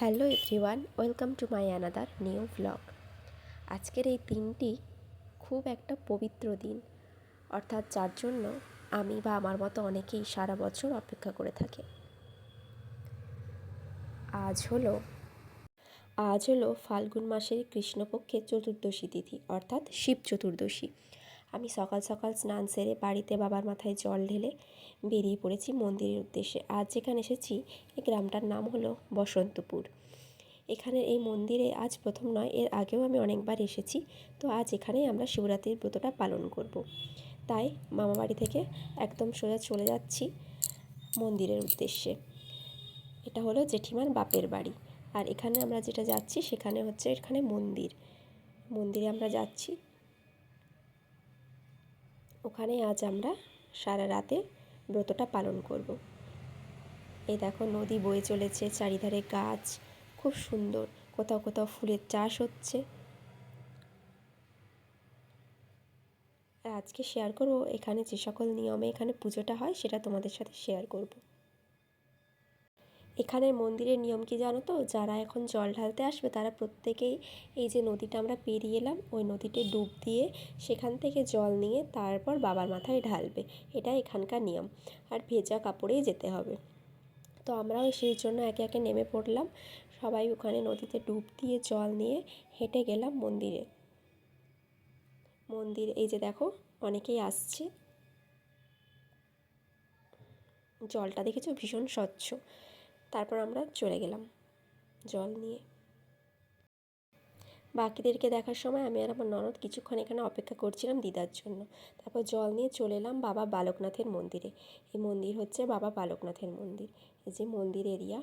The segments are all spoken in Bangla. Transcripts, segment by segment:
Hello everyone, welcome to my another new vlog আজকের এই দিনটি খুব একটা পবিত্র দিন। অর্থাৎ যার জন্য আমি বা আমার মতো অনেকেই সারা বছর অপেক্ষা করে থাকে। আজ হলো আজ হলো ফাল্গুন মাসের কৃষ্ণপক্ষের চতুর্দশী তিথি, অর্থাৎ শিব চতুর্দশী। আমি সকাল সকাল স্নান সেরে বাড়িতে বাবার মাথায় জল ঢেলে বেরিয়ে পড়েছি মন্দিরের উদ্দেশ্যে। আজ যেখানে এসেছি, এই গ্রামটার নাম হলো বসন্তপুর। এখানে এই মন্দিরে আজ প্রথম নয়, এর আগেও আমি অনেকবার এসেছি। তো আজ এখানেই আমরা শিবরাত্রির ব্রতটা পালন করব। তাই মামা বাড়ি থেকে একদম সোজা চলে যাচ্ছি মন্দিরের উদ্দেশ্যে। এটা হলো জেঠিমার বাপের বাড়ি। আর এখানে আমরা যেটা যাচ্ছি, সেখানে হচ্ছে এখানে মন্দির। মন্দিরে আমরা যাচ্ছি ওখানে আজ আমরা সারা রাতে ব্রতটা পালন করব। এই দেখো নদী বয়ে চলেছে, চারিধারে গাছ, খুব সুন্দর। কোথাও কোথাও ফুলের চাষ হচ্ছে। আজকে শেয়ার করব, এখানে যে সকল নিয়মে এখানে পুজোটা হয় সেটা তোমাদের সাথে শেয়ার করব। এখানের মন্দিরের নিয়ম কি জানো তো? যারা এখন জল ঢালতে আসবে তারা প্রত্যেকেই এই যে নদীটা আমরা পেরিয়ে এলাম, ওই নদীতে ডুব দিয়ে সেখান থেকে জল নিয়ে তারপর বাবার মাথায় ঢালবে। এটা এখানকার নিয়ম। আর ভেজা কাপড়েই যেতে হবে। তো আমরাও সেই জন্য একে একে নেমে পড়লাম। সবাই ওখানে নদীতে ডুব দিয়ে জল নিয়ে হেঁটে গেলাম মন্দিরে। মন্দির, এই যে দেখো, অনেকেই আসছে। জলটা দেখেছ? ভীষণ স্বচ্ছ। তারপর আমরা চলে গেলাম জল নিয়ে। বাকিদেরকে দেখার সময় আমি আর আমার ননদ কিছুক্ষণ এখানে অপেক্ষা করছিলাম দিদার জন্য। তারপর জল নিয়ে চলে এলাম বাবা বালকনাথের মন্দিরে। এই মন্দির হচ্ছে বাবা বালকনাথের মন্দির। এই যে মন্দির এরিয়া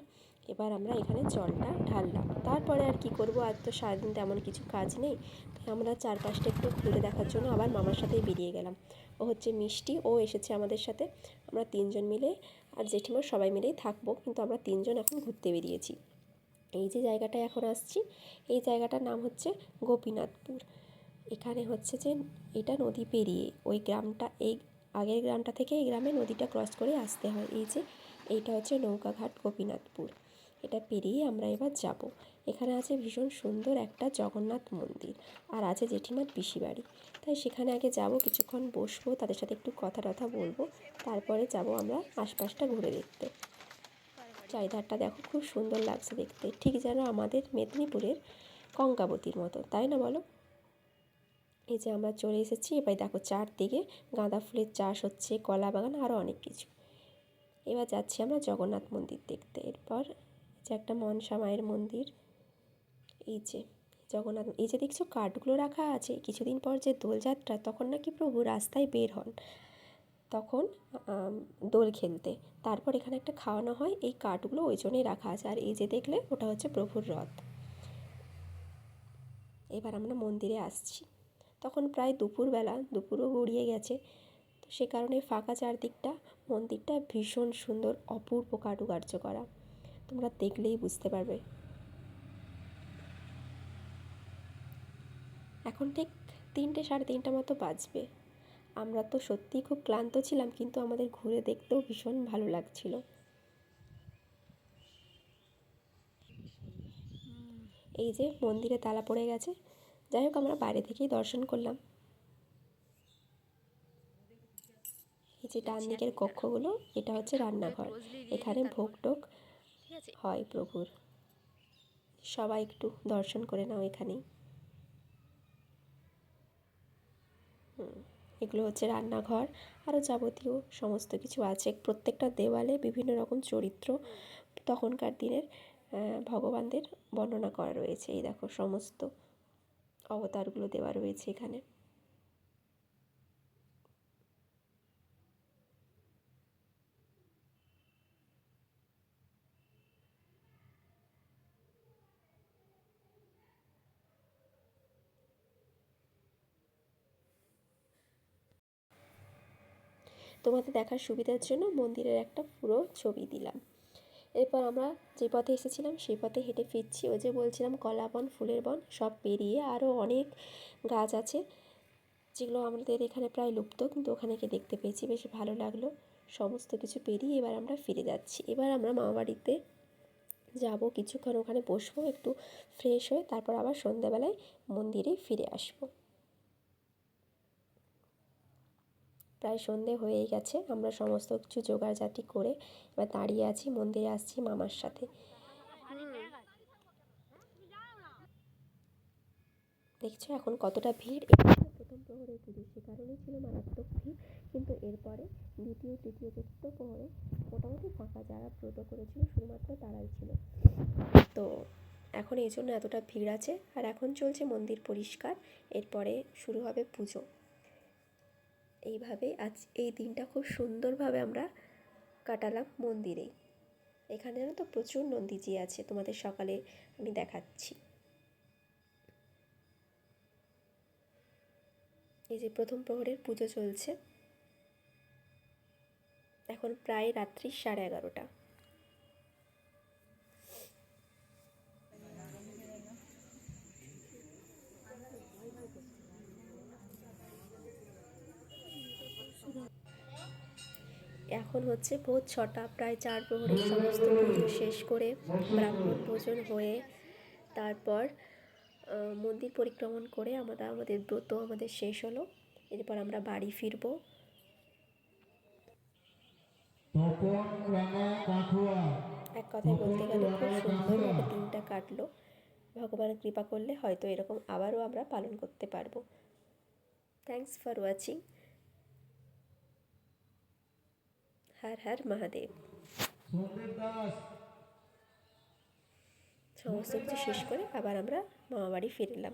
এবার আমরা এখানে জলটা ঢাললাম। তারপরে আর কি করব? আর তো সারাদিন তেমন কিছু কাজ নেই। তাই আমরা চারপাশটা একটু ঘুরে দেখার জন্য আবার মামার সাথেই বেরিয়ে গেলাম। ও হচ্ছে মিষ্টি, ও এসেছে আমাদের সাথে। আমরা তিনজন মিলে আর জেঠিমা সবাই মিলেই থাকব। কিন্তু আমরা তিনজন এখন ঘুরতে বেরিয়েছি। এই যে জায়গাটায় এখন আসছি, এই জায়গাটার নাম হচ্ছে গোপীনাথপুর। এখানে হচ্ছে যে এটা নদী পেরিয়ে ওই গ্রামটা, এই আগের গ্রামটা থেকে এই গ্রামে নদীটা ক্রস করে আসতে হয়। এই যে এইটা হচ্ছে নৌকাঘাট গোপীনাথপুর। এটা পেরিয়ে আমরা এবার যাব। এখানে আছে ভীষণ সুন্দর একটা জগন্নাথ মন্দির আর আছে জেঠিমার পিসি বাড়ি। তাই সেখানে আগে যাব, কিছুক্ষণ বসবো, তাদের সাথে একটু কথা টথা বলব, তারপরে যাব আমরা আশপাশটা ঘুরে দেখতে। চারিধারটা দেখো খুব সুন্দর লাগছে দেখতে। ঠিক যেন আমাদের মেদিনীপুরের কঙ্কাবতীর মতো, তাই না বলো? এই যে আমরা চলে এসেছি, এবার দেখো চারদিকে গাঁদা ফুলের চাষ হচ্ছে, কলা বাগান আরও অনেক কিছু। এবার যাচ্ছি আমরা জগন্নাথ মন্দির দেখতে। এরপর যে একটা মনসা মায়ের মন্দির, এই যে জগন্নাথ, এই যে দেখছ কাঠগুলো রাখা আছে, কিছুদিন পর যে দোলযাত্রা, তখন নাকি প্রভু রাস্তায় বের হন। তখন দোল খেলতে। তারপর এখানে একটা খাওয়ানো হয়। এই কাঠগুলো ওই জন্যই রাখা আছে। আর এই যে দেখলে, ওটা হচ্ছে প্রভুর রথ। এবার আমরা মন্দিরে আসছি। তখন প্রায় দুপুরবেলা, দুপুরও গড়িয়ে গেছে। তো সে কারণে ফাঁকা চারদিকটা, মন্দিরটা ভীষণ সুন্দর, অপূর্ব কারুকার্য করা তোমরা দেখলেই বুঝতে পারবে। এখন ঠিক তিনটে, সাড়ে তিনটা মতো বাজবে। আমরা তো সত্যিই খুব ক্লান্ত ছিলাম, কিন্তু আমাদের ঘুরে দেখতেও ভীষণ ভালো লাগছিল। এই যে মন্দিরে তালা পড়ে গেছে। যাই হোক, আমরা বাইরে থেকেই দর্শন করলাম। এই যে ডান দিকের কক্ষগুলো, এটা হচ্ছে রান্নাঘর। এখানে ভোগ টোক হয় প্রভুর। সবাই একটু দর্শন করে নাও এখানেই। হুম। এগুলো হচ্ছে রান্নাঘর, আরও যাবতীয় সমস্ত কিছু আছে। প্রত্যেকটা দেওয়ালে বিভিন্ন রকম চরিত্র তখনকার দিনের ভগবানদের বর্ণনা করা রয়েছে। এই দেখো, সমস্ত অবতারগুলো দেওয়া রয়েছে এখানে। তোমাদের দেখার সুবিধার জন্য মন্দিরের একটা পুরো ছবি দিলাম। এরপর আমরা যে পথে এসেছিলাম, সেই পথে হেঁটে ফিরছি। ওই যে বলছিলাম, কলা বন, ফুলের বন, সব পেরিয়ে আরও অনেক গাছ আছে, যেগুলো আমাদের এখানে প্রায় লুপ্ত, কিন্তু ওখানে গিয়ে দেখতে পেয়েছি। বেশ ভালো লাগল। সমস্ত কিছু পেরিয়ে এবার আমরা ফিরে যাচ্ছি। এবার আমরা মামাবাড়িতে যাব। কিছুক্ষণ ওখানে বসবো, একটু ফ্রেশ হয়ে, তারপর আবার সন্ধ্যাবেলায় মন্দিরে ফিরে আসব। প্রায় সন্ধে হয়েই গেছে। আমরা সমস্ত কিছু জোগাড়জাতি করে এবার দাঁড়িয়ে আছি, মন্দিরে আসছি মামার সাথে। দেখছ এখন কতটা ভিড়? প্রথম প্রহরে পুজো সে কারণেই ছিল মারাত্মক ভিড়। কিন্তু এরপরে দ্বিতীয়, তৃতীয়, চতুর্থ প্রহরে মোটামুটি ফাঁকা যারা ব্রত করেছিল শুধুমাত্র তারাই ছিল। তো এখন এই জন্য এতটা ভিড় আছে। আর এখন চলছে মন্দির পরিষ্কার। এরপরে শুরু হবে পুজো। এইভাবে আজ এই দিনটা খুব সুন্দরভাবে আমরা কাটালাম মন্দিরেই এখানে তো প্রচুর নন্দীজি আছে, তোমাদের সকালে আমি দেখাচ্ছি। এই যে প্রথম প্রহরের পুজো চলছে। এখন প্রায় রাত্রি সাড়ে এগারোটা। এখন হচ্ছে ভোর ছটা প্রায় চার প্রহরের সমস্ত পুজো শেষ করে ব্রাহ্মণ ভোজন হয়ে তারপর মন্দির পরিক্রমণ করে আমরা আমাদের ব্রত আমাদের শেষ হলো। এরপর আমরা বাড়ি ফিরবো। এক কথায় বলতে গেলে খুব সুন্দরভাবে দিনটা কাটলো। ভগবানের কৃপা করলে হয়তো এরকম আবারও আমরা পালন করতে পারব। থ্যাংকস ফর ওয়াচিং হর হর মহাদেব। সমস্ত কিছু শেষ করে আবার আমরা মামাবাড়ি ফিরলাম